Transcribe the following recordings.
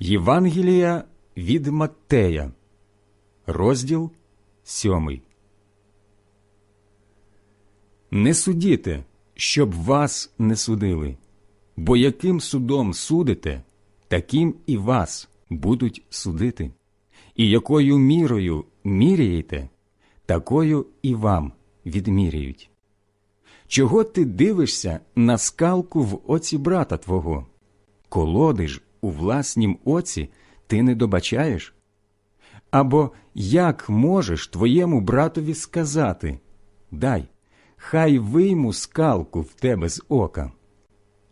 Євангелія від Маттея, розділ сьомий. Не судіте, щоб вас не судили, бо яким судом судите, таким і вас будуть судити, і якою мірою міряєте, такою і вам відміряють. Чого ти дивишся на скалку в оці брата твого? Колоди ж у власнім оці ти не добачаєш? Або як можеш твоєму братові сказати Дай, хай вийму скалку в тебе з ока,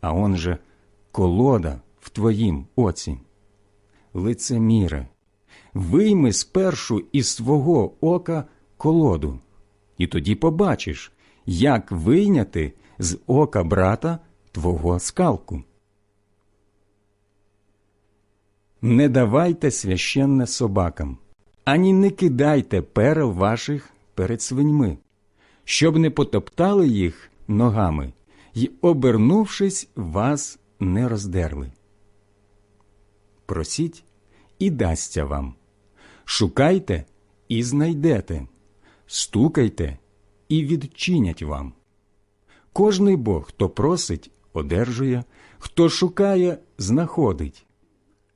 а он же колода в твоїм оці. Лицеміре, вийми спершу із свого ока колоду, і тоді побачиш, як вийняти з ока брата твого скалку. Не давайте священне собакам, ані не кидайте перел ваших перед свиньми, щоб не потоптали їх ногами й, обернувшись, вас не роздерли. Просіть і дасться вам, шукайте і знайдете, стукайте і відчинять вам. Кожний Бог, хто просить, одержує, хто шукає, знаходить,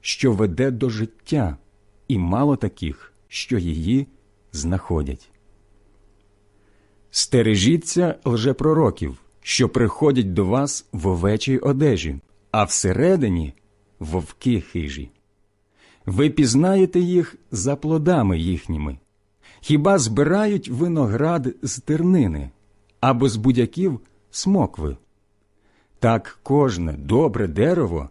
що веде до життя, і мало таких, що її знаходять. Стережіться лжепророків, що приходять до вас в овечій одежі, а всередині вовки хижі. Ви пізнаєте їх за плодами їхніми. Хіба збирають виноград з тернини або з будяків смокви? Так кожне добре дерево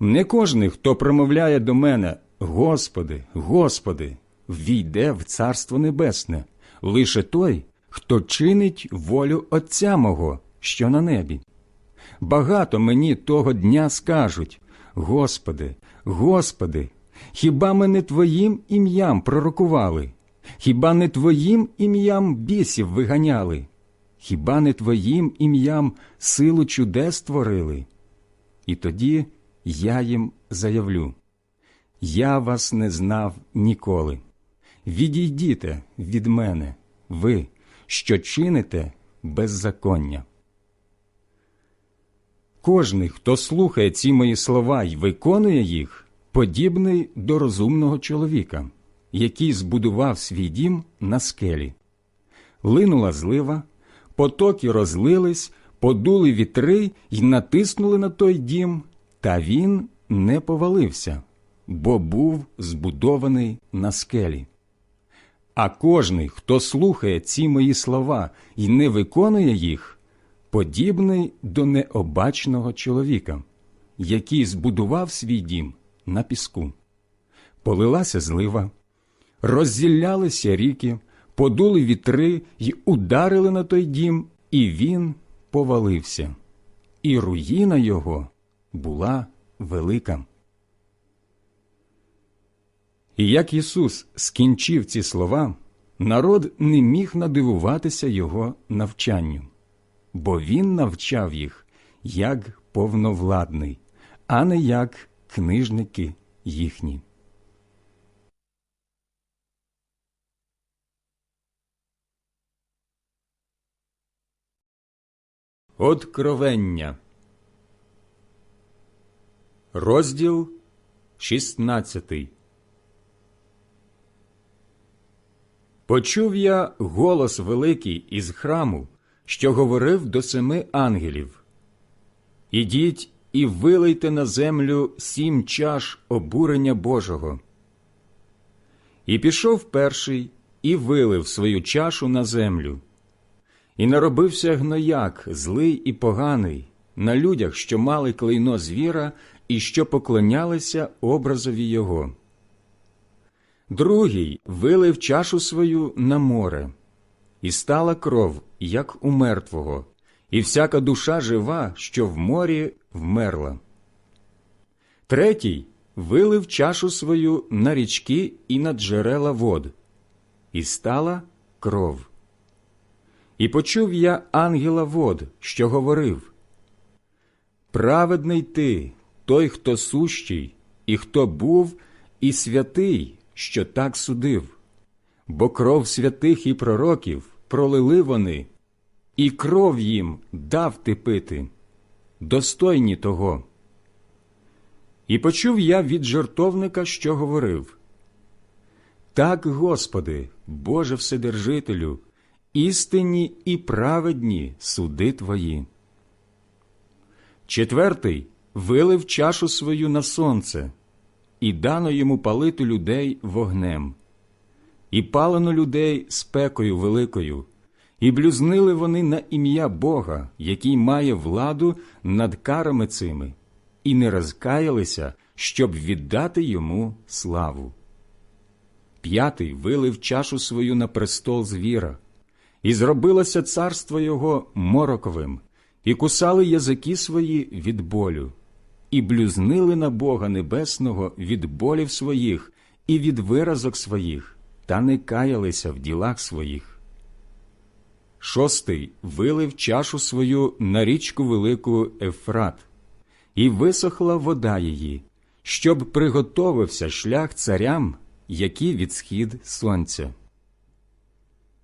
Не кожний, хто промовляє до мене Господи, Господи, війде в Царство Небесне, лише той, хто чинить волю Отця мого, що на небі. Багато мені того дня скажуть Господи, Господи, хіба ми не Твоїм ім'ям пророкували? Хіба не Твоїм ім'ям бісів виганяли? Хіба не Твоїм ім'ям силу чудес творили? І тоді я їм заявлю Я вас не знав ніколи. Відійдіте від мене, ви, що чините беззаконня. Кожний, хто слухає ці мої слова і виконує їх, подібний до розумного чоловіка, який збудував свій дім на скелі. Линула злива, потоки розлились, подули вітри й натиснули на той дім, та він не повалився, бо був збудований на скелі. А кожний, хто слухає ці мої слова і не виконує їх, подібний до необачного чоловіка, який збудував свій дім на піску. Полилася злива, роззіллялися ріки, подули вітри й ударили на той дім, і він повалився, і руїна його була велика. І як Ісус скінчив ці слова, народ не міг надивуватися Його навчанню, бо Він навчав їх як повновладний, а не як книжники їхні. Откровення. Розділ 16 Почув я голос великий із храму, що говорив до семи ангелів. Ідіть і вилийте на землю сім чаш обурення Божого. І пішов перший і вилив свою чашу на землю. І наробився гнояк, злий і поганий, на людях, що мали клейно звіра і що поклонялися образові його. Другий вилив чашу свою на море, і стала кров, як у мертвого, і всяка душа жива, що в морі вмерла. Третій вилив чашу свою на річки і на джерела вод, і стала кров. І почув я ангела вод, що говорив Праведний ти, той, хто сущий, і хто був, і святий, що так судив, бо кров святих і пророків пролили вони, і кров їм дав ти пити, достойні того. І почув я від жертовника, що говорив Так, Господи, Боже Вседержителю, істинні і праведні суди Твої. Четвертий вилив чашу свою на сонце, і дано йому палити людей вогнем, і палено людей спекою великою, і блюзнили вони на ім'я Бога, який має владу над карами цими, і не розкаялися, щоб віддати йому славу. П'ятий вилив чашу свою на престол звіра, і зробилося царство його мороковим, і кусали язики свої від болю, і блюзнили на Бога Небесного від болів своїх і від виразок своїх, та не каялися в ділах своїх. Шостий вилив чашу свою на річку велику Ефрат, і висохла вода її, щоб приготовився шлях царям, які від схід сонця.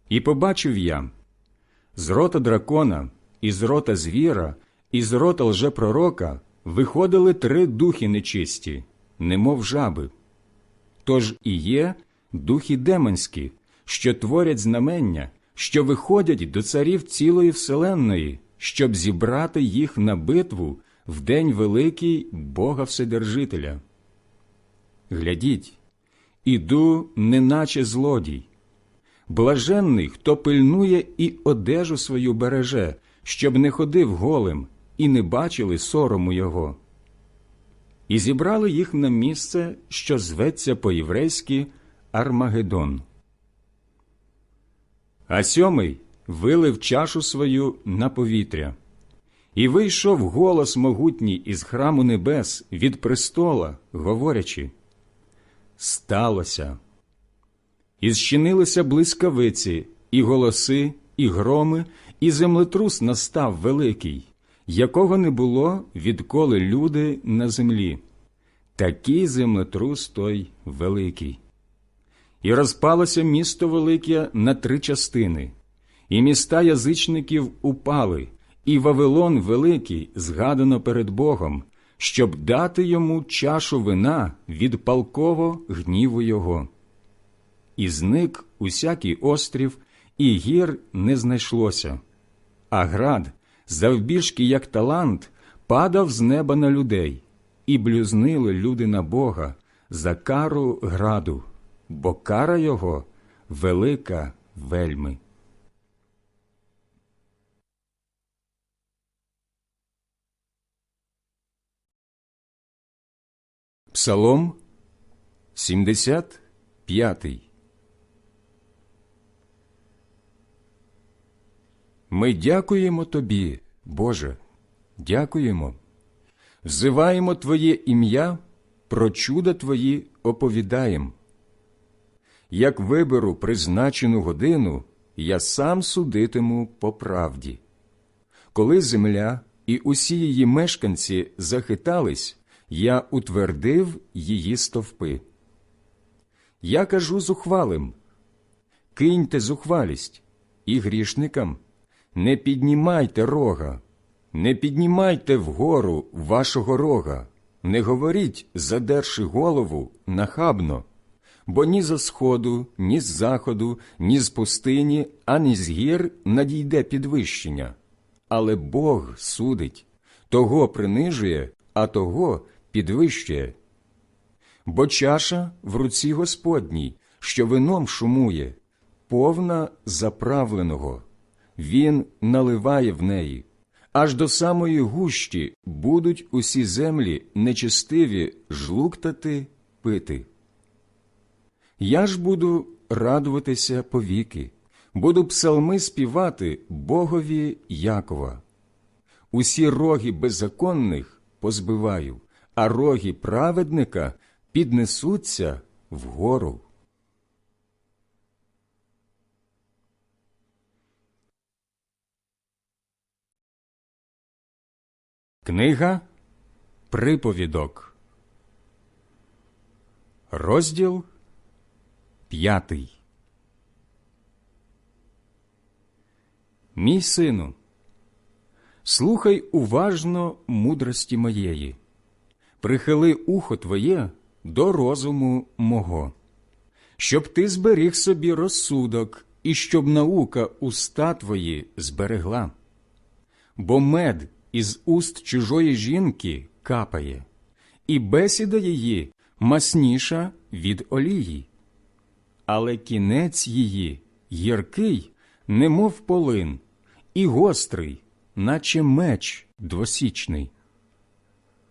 І побачив я з рота дракона, і з рота звіра, і з рота лжепророка виходили три духи нечисті, немов жаби. Тож і є духи демонські, що творять знамення, що виходять до царів цілої вселенної, щоб зібрати їх на битву в день великий Бога Вседержителя. Глядіть, іду, неначе злодій. Блаженний, хто пильнує і одежу свою береже, щоб не ходив голим і не бачили сорому його. І зібрали їх на місце, що зветься по-єврейськи Армагеддон. А сьомий вилив чашу свою на повітря, і вийшов голос могутній із храму небес від престола, говорячи Сталося. І зчинилися блискавиці, і голоси, і громи, і землетрус настав великий, якого не було, відколи люди на землі. Такий землетрус той великий. І розпалося місто велике на три частини, і міста язичників упали, і Вавилон великий згадано перед Богом, щоб дати йому чашу вина від палково гніву його. І зник усякий острів, і гір не знайшлося, а град, завбільшки як талант, падав з неба на людей, і блюзнили люди на Бога за кару граду, бо кара його велика вельми. Псалом 75 Ми дякуємо Тобі, Боже, дякуємо, взиваємо Твоє ім'я, про чуда Твої оповідаємо, Як виберу призначену годину, я сам судитиму по правді. Коли земля і усі її мешканці захитались, я утвердив її стовпи. Я кажу зухвалим киньте зухвалість, і грішникам не піднімайте рога, не піднімайте вгору вашого рога, не говоріть, задерши голову, нахабно, бо ні за сходу, ні з заходу, ні з пустині, ані з гір надійде підвищення. Але Бог судить, того принижує, а того підвищує. Бо чаша в руці Господній, що вином шумує, повна заправленого. Він наливає в неї. Аж до самої гущі будуть усі землі нечистиві жлуктати пити. Я ж буду радуватися повіки, буду псалми співати Богові Якова. Усі роги беззаконних позбиваю, а роги праведника піднесуться вгору. Книга Приповідок, розділ п'ятий. Мій сину, слухай уважно мудрості моєї, прихили ухо твоє до розуму мого, щоб ти зберіг собі розсудок і щоб наука уста твої зберегла. Бо мед із уст чужої жінки капає, і бесіда її масніша від олії. Але кінець її гіркий, немов полин, і гострий, наче меч двосічний.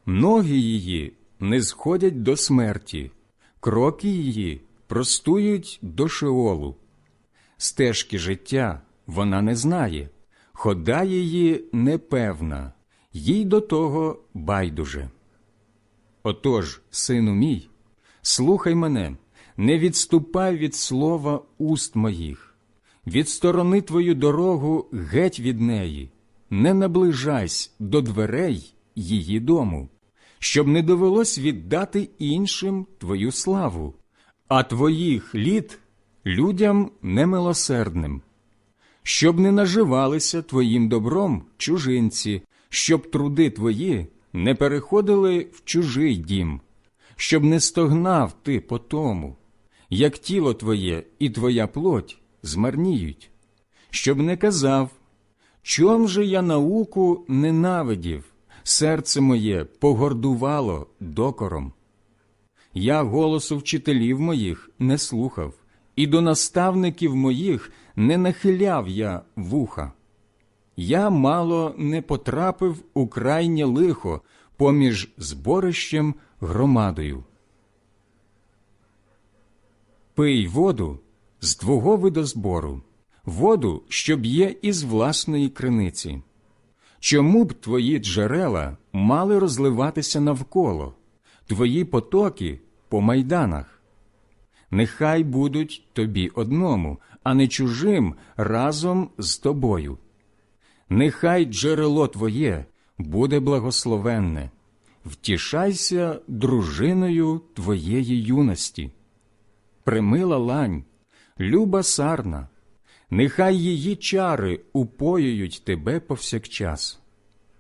Ноги її не сходять до смерті, кроки її простують до шеолу. Стежки життя вона не знає, хода її непевна, їй до того байдуже. Отож, сину мій, слухай мене, не відступай від слова уст моїх, відсторони твою дорогу геть від неї, не наближайся до дверей її дому, щоб не довелось віддати іншим твою славу, а твоїх літ людям немилосердним щоб не наживалися твоїм добром чужинці, щоб труди твої не переходили в чужий дім, щоб не стогнав ти по тому, як тіло твоє і твоя плоть змарніють, щоб не казав, чом же я науку ненавидів, серце моє погордувало докором. Я голосу вчителів моїх не слухав, і до наставників моїх не нахиляв я вуха. Я мало не потрапив у крайнє лихо поміж зборищем громадою. Пий воду з твого видозбору, воду, що б'є із власної криниці. Чому б твої джерела мали розливатися навколо, твої потоки по майданах? Нехай будуть тобі одному, а не чужим разом з тобою. Нехай джерело твоє буде благословенне, втішайся дружиною твоєї юності. Примила лань, люба сарна, нехай її чари упоюють тебе повсякчас.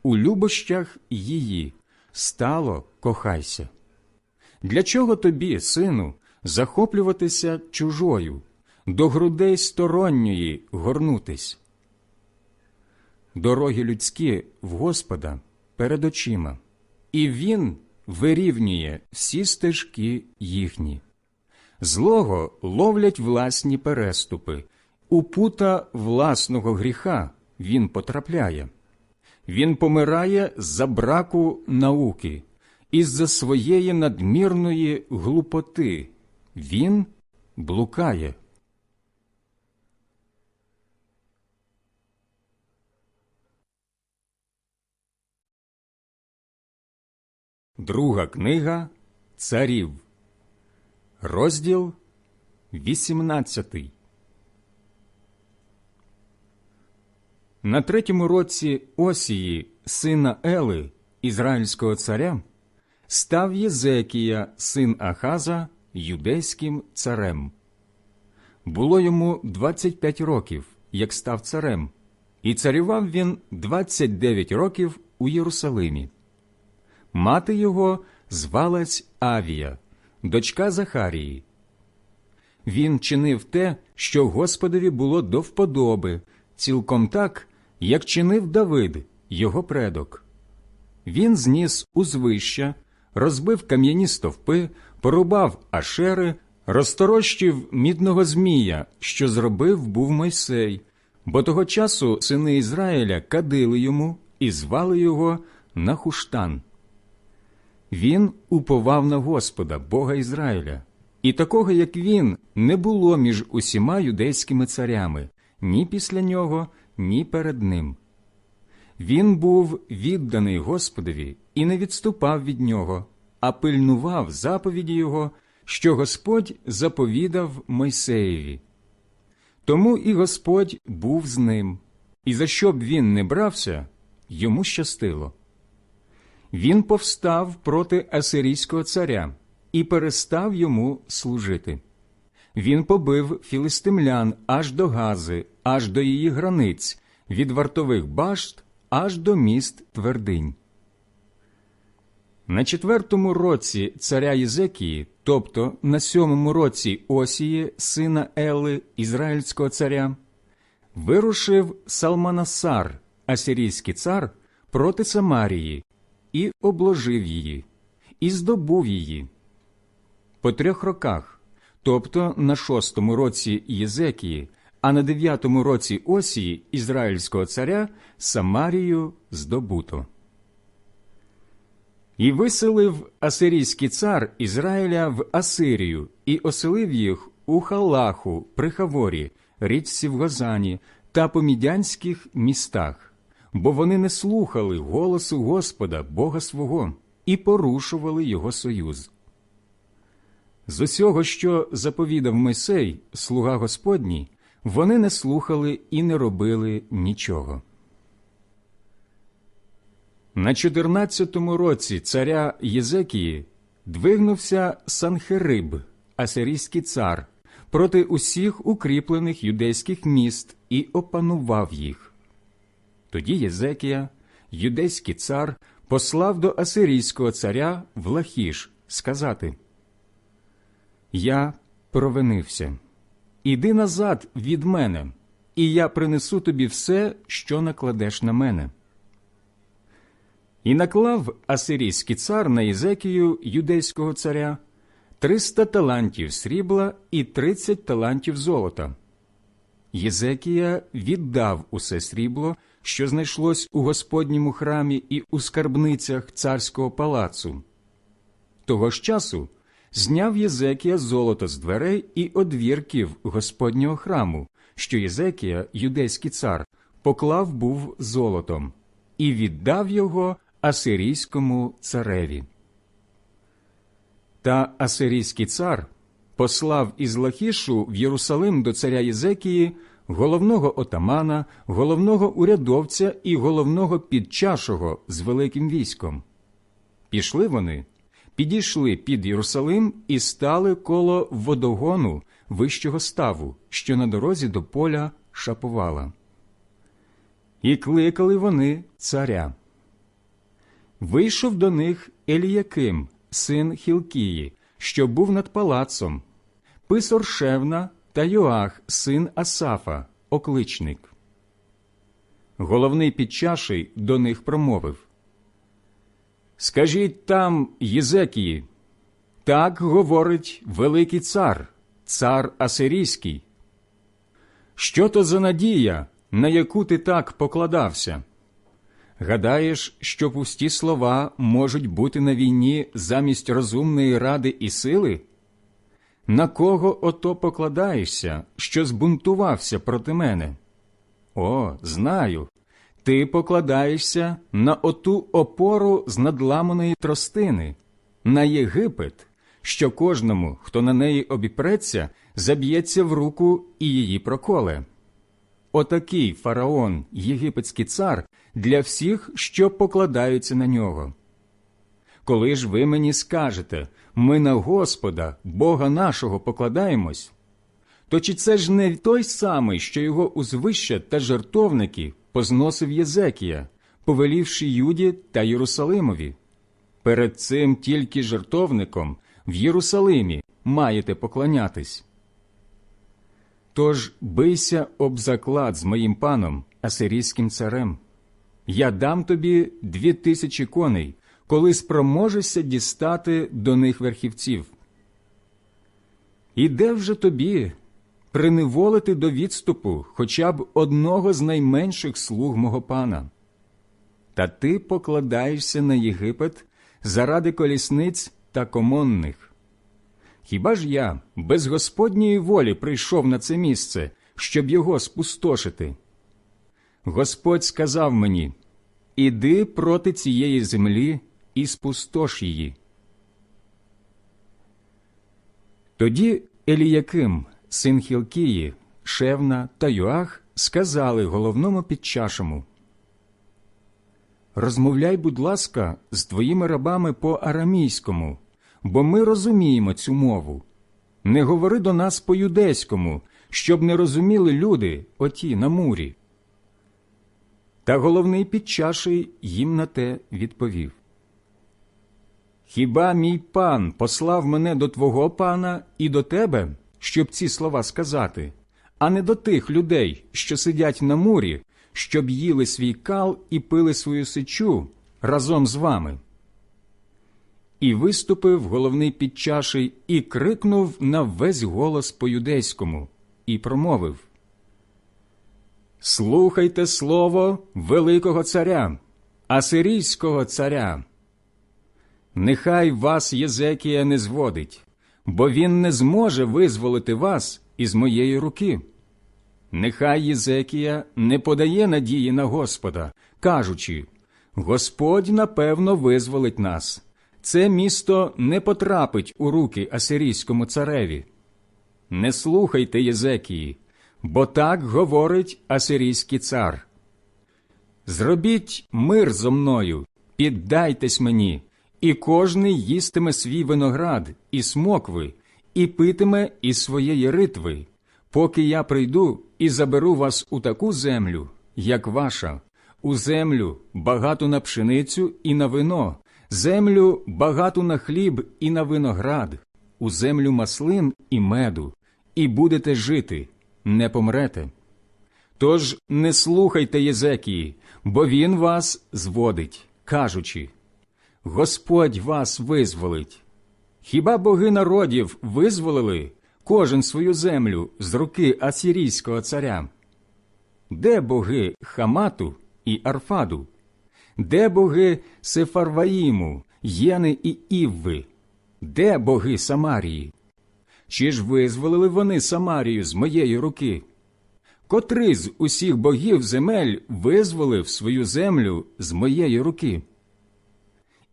У любощах її стало кохайся. Для чого тобі, сину, захоплюватися чужою? до грудей сторонньої горнутись. Дороги людські в Господа перед очима, і Він вирівнює всі стежки їхні. Злого ловлять власні переступи, у пута власного гріха він потрапляє. Він помирає за браку науки, із за своєї надмірної глупоти він блукає. Друга книга Царів, розділ 18 На третьому році Осії, сина Ели, ізраїльського царя, став Єзекія, син Ахаза, юдейським царем. Було йому 25 років, як став царем, і царював він 29 років у Єрусалимі. Мати його звалась Авія, дочка Захарії. Він чинив те, що Господові було до вподоби, цілком так, як чинив Давид, його предок. Він зніс узвища, розбив кам'яні стовпи, порубав ашери, розторощив мідного змія, що зробив був Мойсей, бо того часу сини Ізраїля кадили йому і звали його Нахуштан. Він уповав на Господа, Бога Ізраїля, і такого, як він, не було між усіма юдейськими царями ні після нього, ні перед ним. Він був відданий Господові і не відступав від нього, а пильнував заповіді його, що Господь заповідав Мойсеєві. Тому і Господь був з ним, і за що б він не брався, йому щастило. Він повстав проти асирійського царя і перестав йому служити. Він побив філистимлян аж до Гази, аж до її границь, від вартових башт аж до міст твердинь. На четвертому році царя Єзекії, тобто на сьомому році Осії, сина Ели, ізраїльського царя, вирушив Салманасар, асирійський цар, проти Самарії, і обложив її, і здобув її. По трьох роках, тобто на шостому році Єзекії, а на дев'ятому році Осії ізраїльського царя Самарію здобуто. І виселив асирійський цар Ізраїля в Асирію і оселив їх у Халаху при Хаворі, річці в Гозані та по мідянських містах, бо вони не слухали голосу Господа, Бога свого, і порушували його союз. З усього, що заповідав Мойсей, слуга Господній, вони не слухали і не робили нічого. На 14-му році царя Єзекії двигнувся Санхериб, асирійський цар, проти усіх укріплених юдейських міст і опанував їх. Тоді Єзекія, юдейський цар, послав до асирійського царя в Лахіш сказати Я провинився. Іди назад від мене, і я принесу тобі все, що накладеш на мене. І наклав асирійський цар на Єзекію юдейського царя триста талантів срібла і тридцять талантів золота. Єзекія віддав усе срібло, що знайшлось у Господньому храмі і у скарбницях царського палацу. Того ж часу зняв Єзекія золото з дверей і одвірків Господнього храму, що Єзекія, юдейський цар, поклав був золотом, і віддав його асирійському цареві. Та асирійський цар послав із Лахішу в Єрусалим до царя Єзекії головного отамана, головного урядовця і головного підчашого з великим військом. Пішли вони, підійшли під Єрусалим і стали коло водогону вищого ставу, що на дорозі до поля шапувала. І кликали вони царя. Вийшов до них Еліяким, син Хілкії, що був над палацом, писор Шевна та Йоах, син Асафа, окличник. Головний підчаший до них промовив Скажіть там, Єзекії, так говорить великий цар, цар Асирійський. Що то за надія, на яку ти так покладався? Гадаєш, що пусті слова можуть бути на війні замість розумної ради і сили? На кого ото покладаєшся, що збунтувався проти мене? О, знаю. Ти покладаєшся на оту опору з надламаної тростини, на Єгипет, що кожному, хто на неї обіпреться, заб'ється в руку і її проколе. Отакий фараон, єгипетський цар, для всіх, що покладаються на нього. Коли ж ви мені скажете, ми на Господа, Бога нашого, покладаємось, то чи це ж не той самий, що його узвища та жертовники позносив Єзекія, повелівши Юді та Єрусалимові? Перед цим тільки жертовником в Єрусалимі маєте поклонятись. Тож бийся об заклад з моїм паном, асирійським царем. Я дам тобі дві тисячі коней, коли спроможешся дістати до них верхівців. І де вже тобі приневолити до відступу хоча б одного з найменших слуг мого пана? Та ти покладаєшся на Єгипет заради колісниць та комонних. Хіба ж я без Господньої волі прийшов на це місце, щоб його спустошити? Господь сказав мені Іди проти цієї землі і спустош її. Тоді Еліяким, син Хілкії, Шевна та Юах сказали головному підчашому Розмовляй, будь ласка, з твоїми рабами по арамійському, бо ми розуміємо цю мову. Не говори до нас по юдейському, щоб не розуміли люди оті на мурі. Та головний підчаший їм на те відповів Хіба мій пан послав мене до твого пана і до тебе, щоб ці слова сказати, а не до тих людей, що сидять на мурі, щоб їли свій кал і пили свою сечу разом з вами? І виступив головний підчаший і крикнув на весь голос по юдейському, і промовив Слухайте слово Великого царя, Асирійського царя. Нехай вас Єзекія не зводить, бо він не зможе визволити вас із моєї руки. Нехай Єзекія не подає надії на Господа, кажучи Господь напевно визволить нас. Це місто не потрапить у руки Асирійському цареві. Не слухайте Єзекії, бо так говорить Асирійський цар. Зробіть мир зо мною, піддайтесь мені, і кожний їстиме свій виноград і смокви, і питиме із своєї ритви, поки я прийду і заберу вас у таку землю, як ваша, у землю багату на пшеницю і на вино, землю багату на хліб і на виноград, у землю маслин і меду, і будете жити, не помрете. Тож не слухайте Єзекії, бо він вас зводить, кажучи Господь вас визволить. Хіба боги народів визволили кожен свою землю з руки асірійського царя? Де боги Хамату і Арфаду? Де боги Сефарваїму, Єни і Івви? Де боги Самарії? Чи ж визволили вони Самарію з моєї руки? Котрий з усіх богів земель визволив свою землю з моєї руки?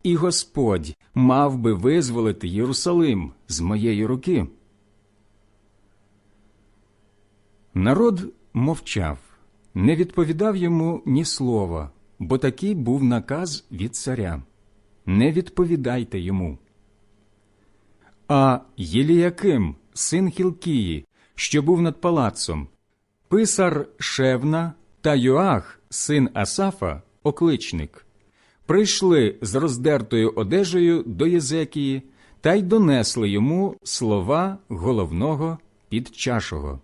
І Господь мав би визволити Єрусалим з моєї руки. Народ мовчав, не відповідав йому ні слова, бо такий був наказ від царя не відповідайте йому. А Єліяким, син Хілкії, що був над палацом, писар Шевна та Йоах, син Асафа, окличник, прийшли з роздертою одежею до Єзекії та й донесли йому слова головного підчашого.